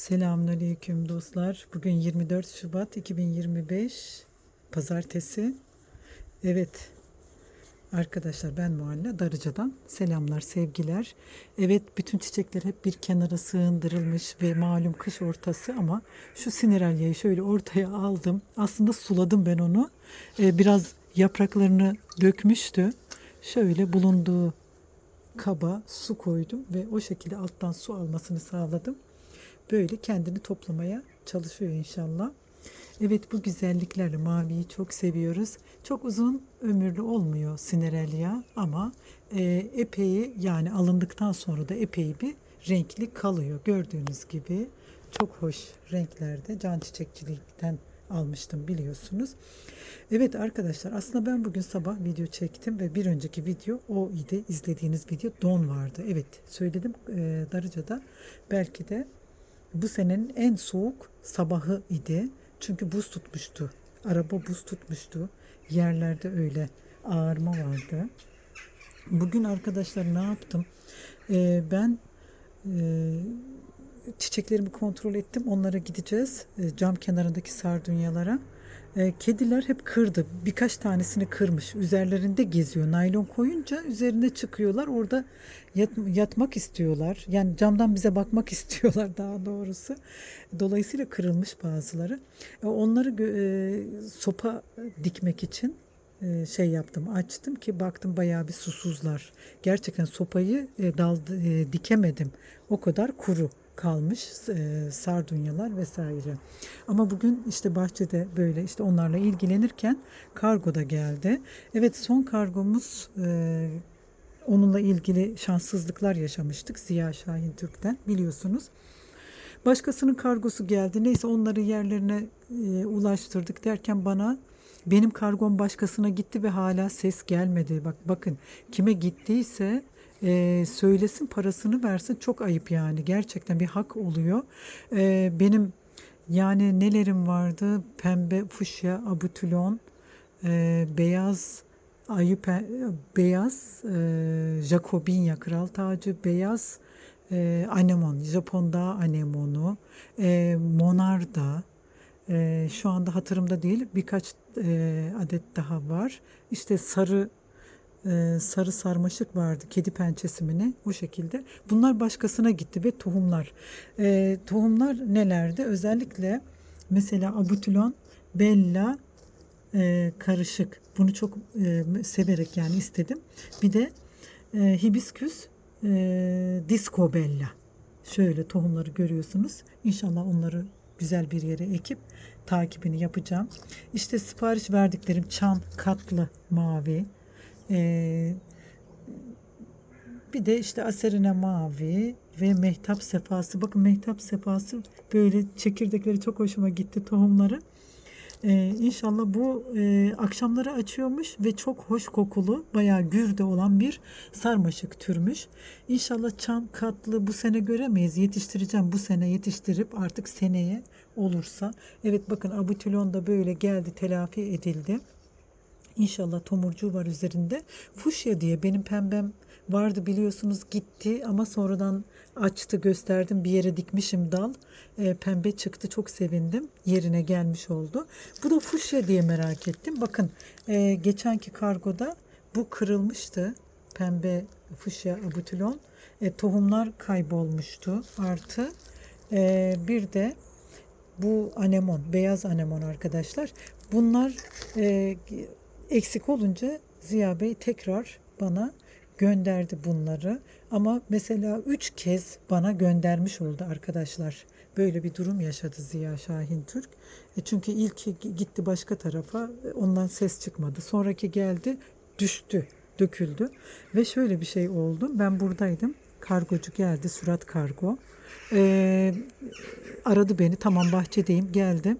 Selamünaleyküm dostlar. Bugün 24 Şubat 2025 Pazartesi. Evet. Arkadaşlar ben Muhalle Darıca'dan selamlar, sevgiler. Evet bütün çiçekler hep bir kenara sığındırılmış ve malum kış ortası ama şu sinirelyayı şöyle ortaya aldım. Aslında suladım ben onu. Ee, biraz yapraklarını dökmüştü. Şöyle bulunduğu kaba su koydum ve o şekilde alttan su almasını sağladım böyle kendini toplamaya çalışıyor inşallah. Evet bu güzelliklerle maviyi çok seviyoruz. Çok uzun ömürlü olmuyor Cinderella ama e, epey yani alındıktan sonra da epey bir renkli kalıyor. Gördüğünüz gibi çok hoş renklerde can çiçekçilikten almıştım biliyorsunuz. Evet arkadaşlar aslında ben bugün sabah video çektim ve bir önceki video o idi. izlediğiniz video don vardı. Evet söyledim e, Darıca'da belki de bu senenin en soğuk sabahı idi. Çünkü buz tutmuştu. Araba buz tutmuştu. Yerlerde öyle ağırma vardı. Bugün arkadaşlar ne yaptım? Ee, ben e, çiçeklerimi kontrol ettim. Onlara gideceğiz. E, cam kenarındaki sardunyalara. E, kediler hep kırdı. Birkaç tanesini kırmış. Üzerlerinde geziyor. Naylon koyunca üzerine çıkıyorlar. Orada yat, yatmak istiyorlar. Yani camdan bize bakmak istiyorlar daha doğrusu. Dolayısıyla kırılmış bazıları. E, onları e, sopa dikmek için e, şey yaptım açtım ki baktım bayağı bir susuzlar. Gerçekten sopayı dal dikemedim. O kadar kuru kalmış e, sardunyalar vesaire. Ama bugün işte bahçede böyle işte onlarla ilgilenirken kargo da geldi. Evet son kargomuz e, onunla ilgili şanssızlıklar yaşamıştık Ziya Şahin Türk'ten biliyorsunuz. Başkasının kargosu geldi. Neyse onları yerlerine e, ulaştırdık derken bana benim kargom başkasına gitti ve hala ses gelmedi. Bak bakın kime gittiyse e, söylesin parasını versin. Çok ayıp yani. Gerçekten bir hak oluyor. E, benim yani nelerim vardı? Pembe fuşya abutülon e, beyaz ayı pe- beyaz e, Jacobinya kral tacı beyaz e, anemon Japon dağ anemonu e, monarda e, şu anda hatırımda değil birkaç e, adet daha var. İşte sarı e, sarı sarmaşık vardı kedi pençesi mi ne o şekilde. Bunlar başkasına gitti ve tohumlar. E, tohumlar nelerdi? Özellikle mesela abutülon, bella e, karışık. Bunu çok e, severek yani istedim. Bir de e, hibisküs e, disco bella. Şöyle tohumları görüyorsunuz. İnşallah onları güzel bir yere ekip takibini yapacağım. İşte sipariş verdiklerim çan katlı mavi, ee, bir de işte aserine mavi ve mehtap sefası. Bakın mehtap sefası böyle çekirdekleri çok hoşuma gitti tohumları. Ee, inşallah bu e, akşamları açıyormuş ve çok hoş kokulu, bayağı gürde olan bir sarmaşık türmüş. İnşallah çam katlı bu sene göremeyiz. Yetiştireceğim bu sene yetiştirip artık seneye olursa. Evet bakın abutülon da böyle geldi, telafi edildi. İnşallah tomurcuğu var üzerinde. Fuşya diye benim pembem vardı biliyorsunuz gitti ama sonradan açtı gösterdim bir yere dikmişim dal. E, pembe çıktı çok sevindim. Yerine gelmiş oldu. Bu da fuşya diye merak ettim. Bakın e, geçenki kargoda bu kırılmıştı. Pembe fuşya abutülon. E, tohumlar kaybolmuştu. Artı e, bir de bu anemon, beyaz anemon arkadaşlar. Bunlar e, eksik olunca Ziya Bey tekrar bana gönderdi bunları. Ama mesela üç kez bana göndermiş oldu arkadaşlar. Böyle bir durum yaşadı Ziya Şahin Türk. E çünkü ilk gitti başka tarafa ondan ses çıkmadı. Sonraki geldi düştü, döküldü. Ve şöyle bir şey oldu. Ben buradaydım. Kargocu geldi, Surat Kargo. Ee, aradı beni. Tamam bahçedeyim. Geldim.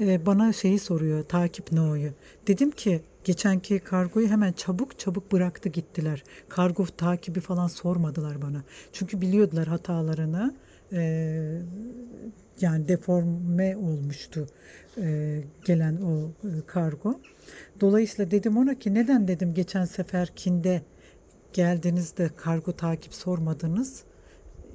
Ee, bana şeyi soruyor. Takip no'yu. Dedim ki geçenki kargoyu hemen çabuk çabuk bıraktı gittiler. Kargo takibi falan sormadılar bana. Çünkü biliyordular hatalarını. Ee, yani deforme olmuştu e, gelen o e, kargo. Dolayısıyla dedim ona ki neden dedim geçen seferkinde geldiniz de kargo takip sormadınız.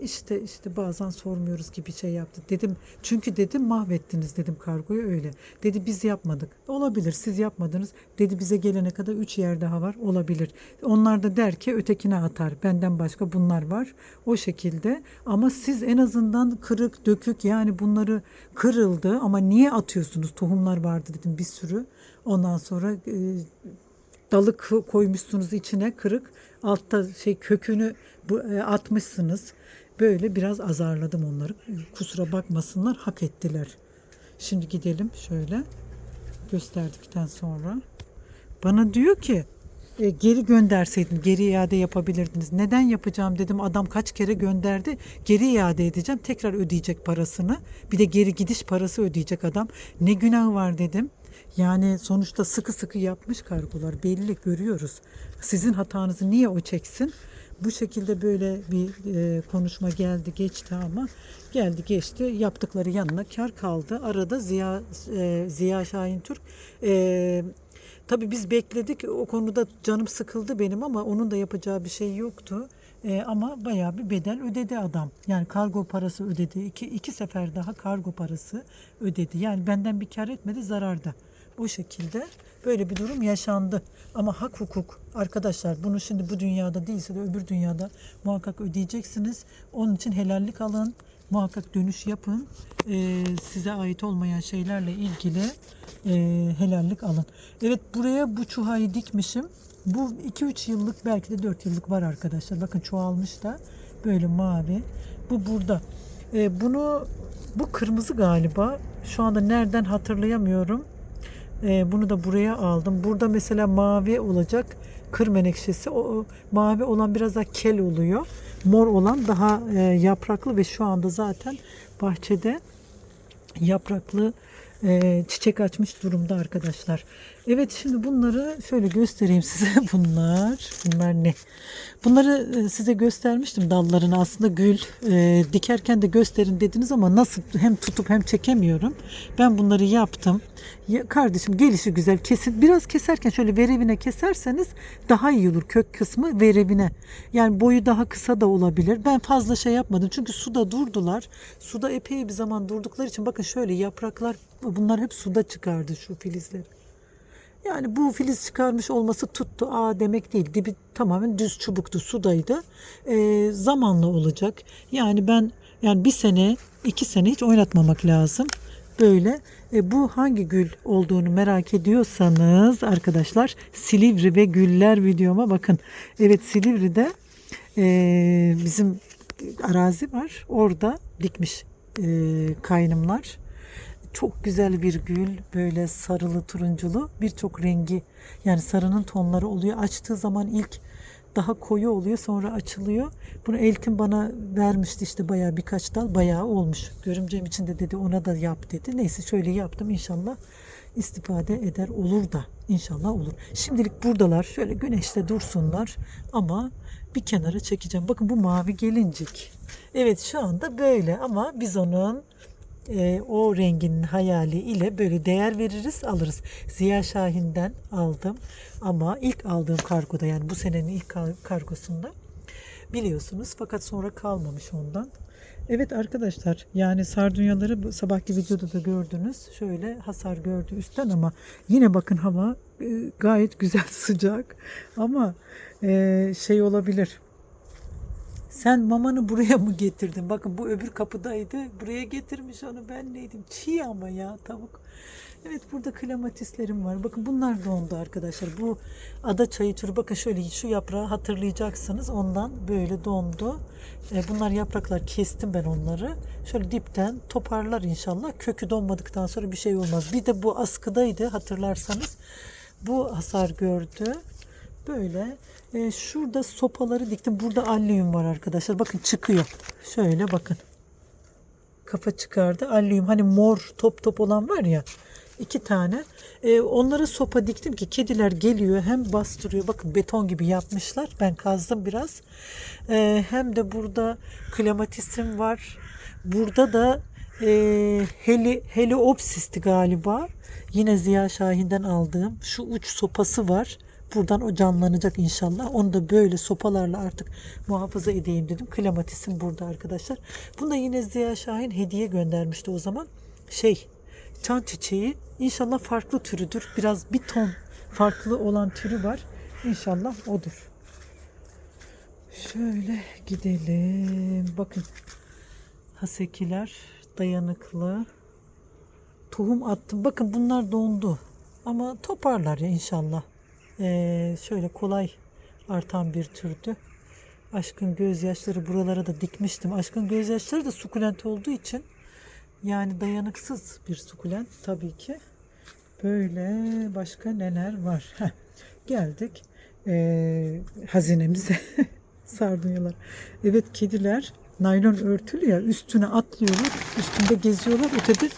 İşte işte bazen sormuyoruz gibi şey yaptı. Dedim çünkü dedim mahvettiniz dedim kargoyu öyle. Dedi biz yapmadık. Olabilir siz yapmadınız. Dedi bize gelene kadar üç yer daha var. Olabilir. Onlar da der ki ötekine atar. Benden başka bunlar var. O şekilde ama siz en azından kırık dökük yani bunları kırıldı ama niye atıyorsunuz? Tohumlar vardı dedim bir sürü. Ondan sonra e, dalı koymuşsunuz içine kırık. Altta şey kökünü e, atmışsınız. Böyle biraz azarladım onları. Kusura bakmasınlar hak ettiler. Şimdi gidelim şöyle gösterdikten sonra. Bana diyor ki e, geri gönderseydin geri iade yapabilirdiniz. Neden yapacağım dedim. Adam kaç kere gönderdi. Geri iade edeceğim. Tekrar ödeyecek parasını. Bir de geri gidiş parası ödeyecek adam. Ne günah var dedim. Yani sonuçta sıkı sıkı yapmış kargolar. Belli görüyoruz. Sizin hatanızı niye o çeksin? Bu şekilde böyle bir e, konuşma geldi geçti ama geldi geçti yaptıkları yanına kar kaldı. Arada Ziya e, Ziya Şahin Türk e, Tabii biz bekledik. O konuda canım sıkıldı benim ama onun da yapacağı bir şey yoktu. Ee, ama bayağı bir bedel ödedi adam. Yani kargo parası ödedi. İki, iki sefer daha kargo parası ödedi. Yani benden bir kar etmedi zararda. O şekilde böyle bir durum yaşandı. Ama hak hukuk arkadaşlar bunu şimdi bu dünyada değilse de öbür dünyada muhakkak ödeyeceksiniz. Onun için helallik alın. Muhakkak dönüş yapın. Ee, size ait olmayan şeylerle ilgili e, helallik alın. Evet buraya bu çuhayı dikmişim. Bu 2-3 yıllık belki de 4 yıllık var arkadaşlar. Bakın çoğalmış da böyle mavi. Bu burada. Ee, bunu bu kırmızı galiba. Şu anda nereden hatırlayamıyorum. Ee, bunu da buraya aldım. Burada mesela mavi olacak kır menekşesi. O, o mavi olan biraz daha kel oluyor. Mor olan daha e, yapraklı ve şu anda zaten bahçede yapraklı e, çiçek açmış durumda arkadaşlar. Evet şimdi bunları şöyle göstereyim size. Bunlar bunlar ne? Bunları e, size göstermiştim dallarını aslında gül e, dikerken de gösterin dediniz ama nasıl hem tutup hem çekemiyorum. Ben bunları yaptım. Ya, kardeşim gelişi güzel kesin. Biraz keserken şöyle verevine keserseniz daha iyi olur kök kısmı verevine. Yani boyu daha kısa da olabilir. Ben fazla şey yapmadım çünkü suda durdular. Suda epey bir zaman durdukları için bakın şöyle yapraklar bunlar hep suda çıkardı şu filizleri. Yani bu filiz çıkarmış olması tuttu. Aa demek değil. Dibi tamamen düz çubuktu, sudaydı. Ee, zamanla olacak. Yani ben yani bir sene, iki sene hiç oynatmamak lazım. Böyle. E, bu hangi gül olduğunu merak ediyorsanız arkadaşlar Silivri ve Güller videoma bakın. Evet Silivri'de e, bizim arazi var. Orada dikmiş e, kaynımlar. Çok güzel bir gül böyle sarılı turunculu birçok rengi yani sarının tonları oluyor. Açtığı zaman ilk daha koyu oluyor sonra açılıyor. Bunu Eltin bana vermişti işte bayağı birkaç dal bayağı olmuş. Görümcem için de dedi ona da yap dedi. Neyse şöyle yaptım inşallah istifade eder olur da inşallah olur. Şimdilik buradalar şöyle güneşte dursunlar ama bir kenara çekeceğim. Bakın bu mavi gelincik. Evet şu anda böyle ama biz onun e, o renginin hayali ile böyle değer veririz alırız. Ziya Şahin'den aldım ama ilk aldığım kargoda yani bu senenin ilk kar- kargosunda biliyorsunuz fakat sonra kalmamış ondan. Evet arkadaşlar yani sardunyaları sabahki videoda da gördünüz. Şöyle hasar gördü üstten ama yine bakın hava e, gayet güzel sıcak ama e, şey olabilir. Sen mamanı buraya mı getirdin? Bakın bu öbür kapıdaydı. Buraya getirmiş onu ben neydim? Çiğ ama ya tavuk. Evet burada klematislerim var. Bakın bunlar dondu arkadaşlar. Bu ada çayı türü bakın şöyle şu yaprağı hatırlayacaksınız. Ondan böyle dondu. E, bunlar yapraklar kestim ben onları. Şöyle dipten toparlar inşallah. Kökü donmadıktan sonra bir şey olmaz. Bir de bu askıdaydı hatırlarsanız. Bu hasar gördü. Böyle e, şurada sopaları diktim. Burada allium var arkadaşlar. Bakın çıkıyor. Şöyle bakın. Kafa çıkardı. Allium hani mor top top olan var ya. iki tane. E, onlara sopa diktim ki kediler geliyor hem bastırıyor. Bakın beton gibi yapmışlar. Ben kazdım biraz. E, hem de burada klematisim var. Burada da e, heli, heliopsisti galiba. Yine Ziya Şahin'den aldığım şu uç sopası var. Buradan o canlanacak inşallah. Onu da böyle sopalarla artık muhafaza edeyim dedim. Klimatisim burada arkadaşlar. Bunu da yine Ziya Şahin hediye göndermişti o zaman. Şey çan çiçeği inşallah farklı türüdür. Biraz bir ton farklı olan türü var. İnşallah odur. Şöyle gidelim. Bakın hasekiler dayanıklı. Tohum attım. Bakın bunlar dondu. Ama toparlar ya inşallah. Ee, şöyle kolay artan bir türdü. Aşkın gözyaşları buralara da dikmiştim. Aşkın gözyaşları da sukulent olduğu için yani dayanıksız bir sukulent tabii ki. Böyle başka neler var? Heh, geldik ee, hazinemize. Sardunyalar. Evet kediler naylon örtülü ya üstüne atlıyorlar. Üstünde geziyorlar. Ötede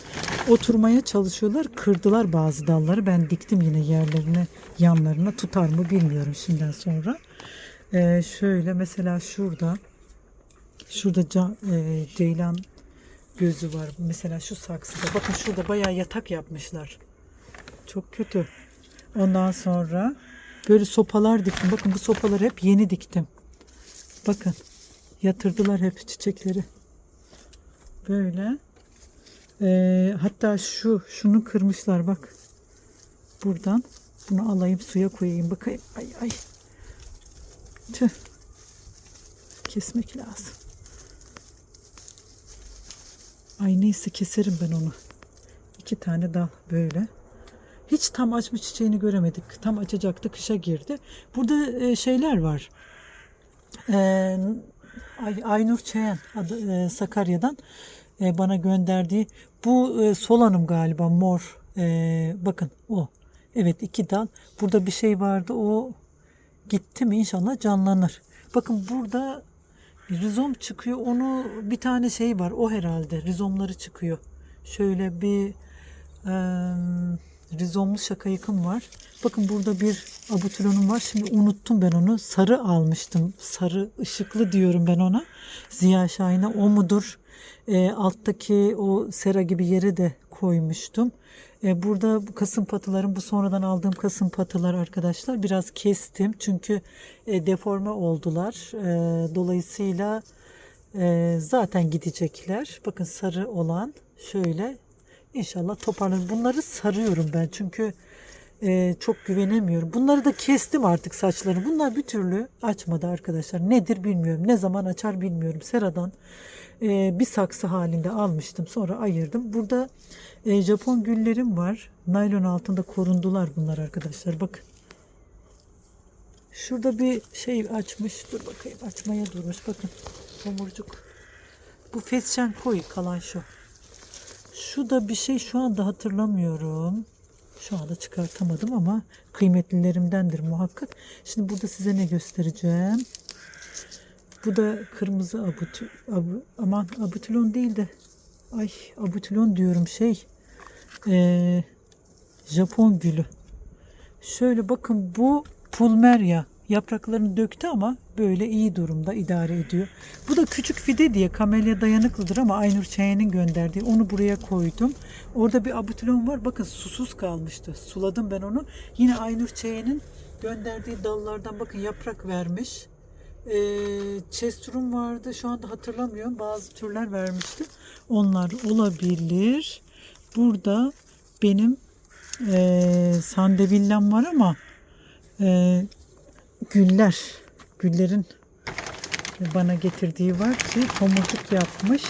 oturmaya çalışıyorlar. Kırdılar bazı dalları. Ben diktim yine yerlerine yanlarına. Tutar mı bilmiyorum şimdiden sonra. Ee, şöyle mesela şurada şurada ca- e, ceylan gözü var. Mesela şu saksıda. Bakın şurada bayağı yatak yapmışlar. Çok kötü. Ondan sonra böyle sopalar diktim. Bakın bu sopaları hep yeni diktim. Bakın yatırdılar hep çiçekleri. Böyle. Ee, hatta şu şunu kırmışlar bak. Buradan bunu alayım suya koyayım bakayım. Ay ay. Tüh. Kesmek lazım. Ay neyse keserim ben onu. İki tane dal böyle. Hiç tam açmış çiçeğini göremedik. Tam açacaktı kışa girdi. Burada e, şeyler var. Ee, Ay- Aynur Çeyen adı e, Sakarya'dan e, bana gönderdiği bu e, solanım galiba mor. E, bakın o. Evet iki dal. Burada bir şey vardı o gitti mi inşallah canlanır. Bakın burada rizom çıkıyor. Onu bir tane şey var. O herhalde rizomları çıkıyor. Şöyle bir e, rizomlu şaka yıkım var. Bakın burada bir abutülonum var. Şimdi unuttum ben onu. Sarı almıştım. Sarı ışıklı diyorum ben ona. Ziya Şahin'e o mudur? E, alttaki o sera gibi yere de koymuştum. E, burada bu kasım patılarım bu sonradan aldığım kasım patılar arkadaşlar biraz kestim. Çünkü e, deforme oldular. E, dolayısıyla e, zaten gidecekler. Bakın sarı olan şöyle İnşallah toparlanır. Bunları sarıyorum ben çünkü e, çok güvenemiyorum. Bunları da kestim artık saçları. Bunlar bir türlü açmadı arkadaşlar. Nedir bilmiyorum. Ne zaman açar bilmiyorum. Seradan e, bir saksı halinde almıştım. Sonra ayırdım. Burada e, Japon güllerim var. Naylon altında korundular bunlar arkadaşlar. Bakın. Şurada bir şey açmış. Dur bakayım. Açmaya durmuş. Bakın. Tomurcuk. Bu fesçen koyu kalan şu. Şu da bir şey şu anda hatırlamıyorum. Şu anda çıkartamadım ama kıymetlilerimdendir muhakkak. Şimdi burada size ne göstereceğim. Bu da kırmızı abut, abu, aman abutülon değil de ay abutülon diyorum şey ee, Japon gülü. Şöyle bakın bu pulmerya yapraklarını döktü ama böyle iyi durumda idare ediyor. Bu da küçük fide diye kamelya dayanıklıdır ama Aynur Çayan'ın gönderdiği. Onu buraya koydum. Orada bir abutülon var. Bakın susuz kalmıştı. Suladım ben onu. Yine Aynur Çayan'ın gönderdiği dallardan bakın yaprak vermiş. Ee, Chestrum vardı. Şu anda hatırlamıyorum. Bazı türler vermişti. Onlar olabilir. Burada benim e, sandevillam var ama e, güller, güllerin bana getirdiği var ki tomurcuk yapmış.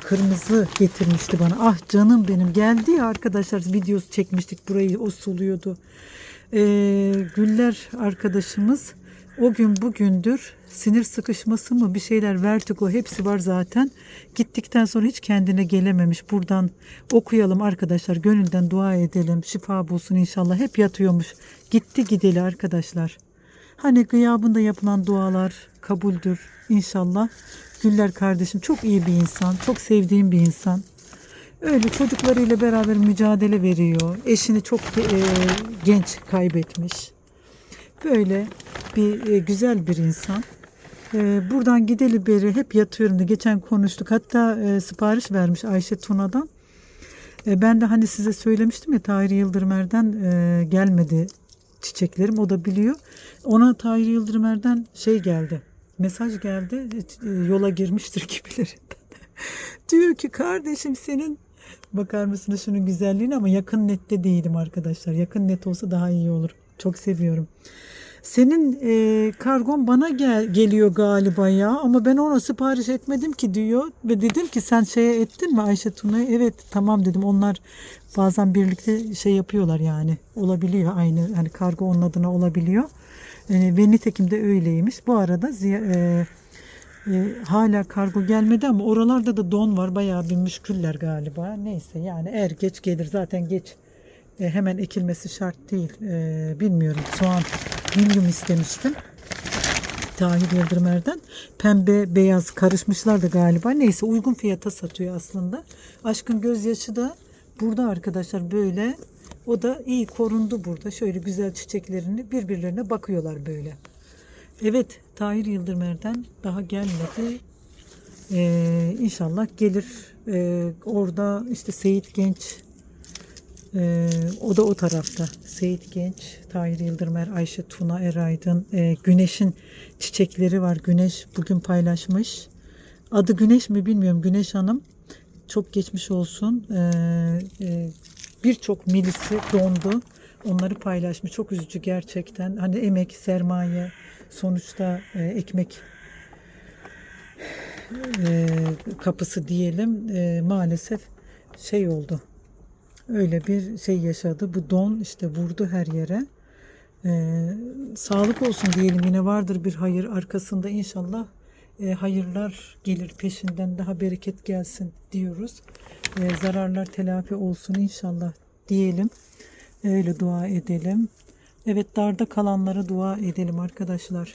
Kırmızı getirmişti bana. Ah canım benim geldi ya arkadaşlar videosu çekmiştik burayı o suluyordu. Ee, güller arkadaşımız o gün bugündür sinir sıkışması mı bir şeyler vertigo hepsi var zaten. Gittikten sonra hiç kendine gelememiş. Buradan okuyalım arkadaşlar. Gönülden dua edelim. Şifa bulsun inşallah. Hep yatıyormuş. Gitti gideli arkadaşlar. Hani gıyabında yapılan dualar kabuldür inşallah. Güller kardeşim çok iyi bir insan. Çok sevdiğim bir insan. Öyle çocuklarıyla beraber mücadele veriyor. Eşini çok e, genç kaybetmiş. Böyle bir e, güzel bir insan. E, buradan gideli beri hep yatıyorum da geçen konuştuk. Hatta e, sipariş vermiş Ayşe Tuna'dan. E, ben de hani size söylemiştim ya Tahir Yıldırmer'den e, gelmedi çiçeklerim. O da biliyor. Ona Tahir Yıldırımer'den şey geldi. Mesaj geldi. e, Yola girmiştir gibilerinden. Diyor ki kardeşim senin bakar mısınız şunun güzelliğine ama yakın nette değilim arkadaşlar. Yakın net olsa daha iyi olur. Çok seviyorum. Senin e, kargon bana gel geliyor galiba ya. Ama ben ona sipariş etmedim ki diyor. Ve dedim ki sen şeye ettin mi Ayşe Tuna'ya evet tamam dedim. Onlar bazen birlikte şey yapıyorlar yani. Olabiliyor aynı. Hani kargo onun adına olabiliyor. E, ve nitekim de öyleymiş. Bu arada e, e, hala kargo gelmedi ama oralarda da don var. Bayağı bir müşküller galiba. Neyse yani eğer geç gelir zaten geç e, hemen ekilmesi şart değil. E, bilmiyorum. Soğan milyum istemiştim. Tahir Yıldırımer'den. Pembe beyaz karışmışlar da galiba. Neyse uygun fiyata satıyor aslında. Aşkın gözyaşı da burada arkadaşlar böyle. O da iyi korundu burada. Şöyle güzel çiçeklerini birbirlerine bakıyorlar böyle. Evet Tahir Yıldırımer'den daha gelmedi. Ee, inşallah gelir. Ee, orada işte Seyit Genç ee, o da o tarafta. Seyit Genç, Tahir Yıldırımer, Ayşe Tuna Eraydın. Ee, Güneş'in çiçekleri var. Güneş bugün paylaşmış. Adı Güneş mi bilmiyorum. Güneş Hanım. Çok geçmiş olsun. Ee, e, Birçok milisi dondu. Onları paylaşmış. Çok üzücü gerçekten. Hani emek, sermaye, sonuçta e, ekmek e, kapısı diyelim. E, maalesef şey oldu öyle bir şey yaşadı. Bu don işte vurdu her yere. Ee, sağlık olsun diyelim yine vardır bir hayır arkasında inşallah e, hayırlar gelir peşinden daha bereket gelsin diyoruz. Ee, zararlar telafi olsun inşallah diyelim. Öyle dua edelim. Evet darda kalanlara dua edelim arkadaşlar.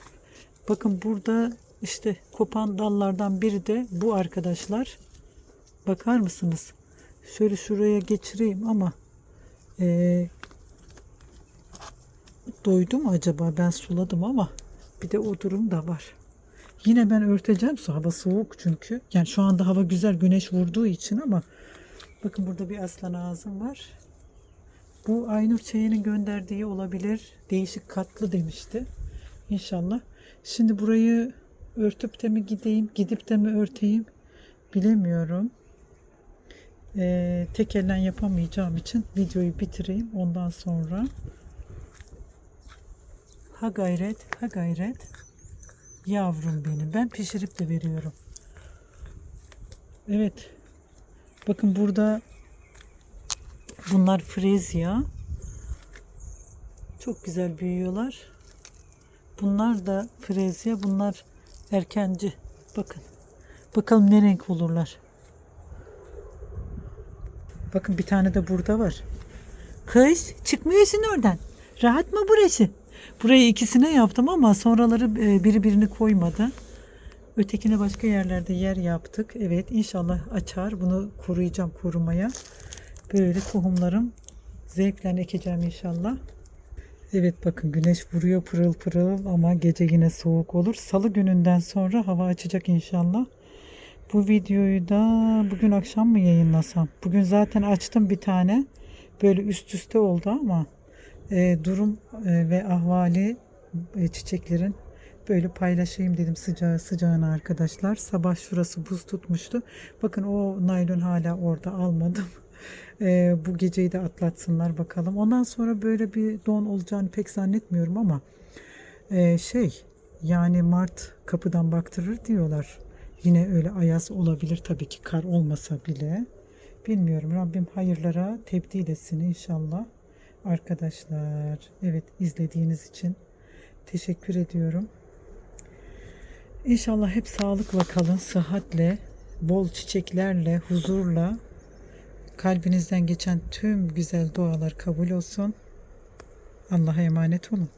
Bakın burada işte kopan dallardan biri de bu arkadaşlar. Bakar mısınız? Şöyle şuraya geçireyim ama eee doydu mu acaba? Ben suladım ama bir de o durum da var. Yine ben örteceğim. Su hava soğuk çünkü. Yani şu anda hava güzel güneş vurduğu için ama bakın burada bir aslan ağzım var. Bu Aynur Çayı'nın gönderdiği olabilir. Değişik katlı demişti. İnşallah. Şimdi burayı örtüp de mi gideyim, gidip de mi örteyim bilemiyorum. Ee, tek elden yapamayacağım için videoyu bitireyim. Ondan sonra ha gayret, ha gayret. Yavrum benim. Ben pişirip de veriyorum. Evet. Bakın burada bunlar frezya. Çok güzel büyüyorlar. Bunlar da frezya. Bunlar erkenci. Bakın. Bakalım ne renk olurlar. Bakın bir tane de burada var. Kız çıkmıyorsun oradan. Rahat mı burası? Burayı ikisine yaptım ama sonraları e, biri birini koymadı. Ötekine başka yerlerde yer yaptık. Evet inşallah açar. Bunu koruyacağım korumaya. Böyle tohumlarım zevkle ekeceğim inşallah. Evet bakın güneş vuruyor pırıl pırıl ama gece yine soğuk olur. Salı gününden sonra hava açacak inşallah. Bu videoyu da bugün akşam mı yayınlasam? Bugün zaten açtım bir tane. Böyle üst üste oldu ama e, durum e, ve ahvali e, çiçeklerin böyle paylaşayım dedim sıcağı sıcağına arkadaşlar. Sabah şurası buz tutmuştu. Bakın o naylon hala orada almadım. E, bu geceyi de atlatsınlar bakalım. Ondan sonra böyle bir don olacağını pek zannetmiyorum ama e, şey yani Mart kapıdan baktırır diyorlar. Yine öyle ayaz olabilir tabii ki kar olmasa bile. Bilmiyorum Rabbim hayırlara tebdil etsin inşallah. Arkadaşlar evet izlediğiniz için teşekkür ediyorum. İnşallah hep sağlıkla kalın, sıhhatle, bol çiçeklerle, huzurla kalbinizden geçen tüm güzel dualar kabul olsun. Allah'a emanet olun.